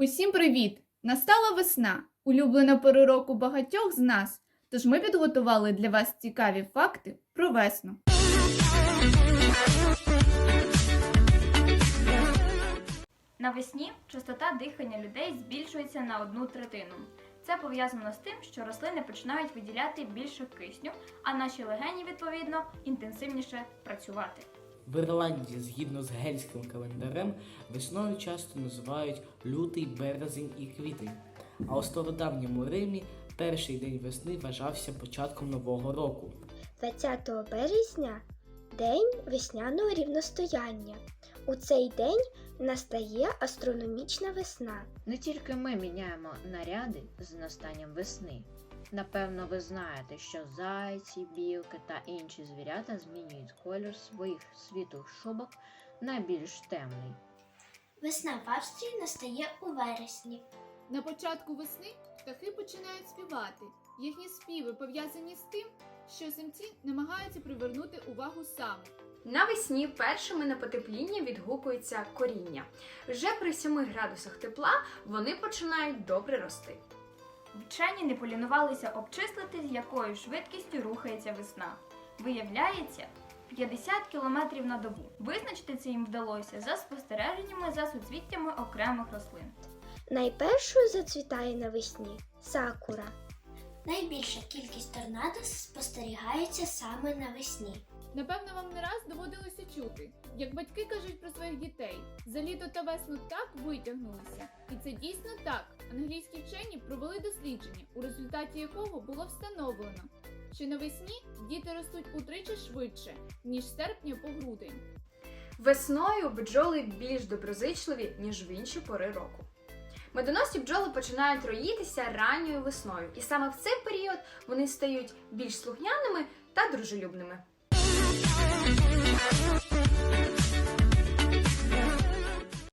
Усім привіт! Настала весна, улюблена пора року багатьох з нас. Тож ми підготували для вас цікаві факти про весну. Навесні частота дихання людей збільшується на одну третину. Це пов'язано з тим, що рослини починають виділяти більше кисню, а наші легені, відповідно, інтенсивніше працювати. В Ірландії, згідно з гельським календарем, весною часто називають лютий, березень і квітень. А у стародавньому Римі перший день весни вважався початком нового року. 20 березня день весняного рівностояння. У цей день настає астрономічна весна. Не тільки ми міняємо наряди з настанням весни. Напевно, ви знаєте, що зайці, білки та інші звірята змінюють колір своїх світлих шубок на більш темний. Весна в Австрії настає у вересні. На початку весни птахи починають співати. Їхні співи пов'язані з тим, що самці намагаються привернути увагу самок. Навесні першими на потепління відгукується коріння. Вже при 7 градусах тепла вони починають добре рости. Вчені не полінувалися обчислити, з якою швидкістю рухається весна. Виявляється, 50 км на добу. Визначити це їм вдалося за спостереженнями за суцвіттями окремих рослин. Найпершою зацвітає навесні сакура. Найбільша кількість торнадо спостерігається саме навесні. Напевно, вам не раз доводилося чути, як батьки кажуть про своїх дітей: за літо та весну так витягнулися. І це дійсно так. Англійські вчені провели дослідження, у результаті якого було встановлено, що навесні діти ростуть утричі швидше, ніж серпня по грудень. Весною бджоли більш доброзичливі, ніж в інші пори року. Медоносні бджоли починають роїтися ранньою весною, і саме в цей період вони стають більш слухняними та дружелюбними.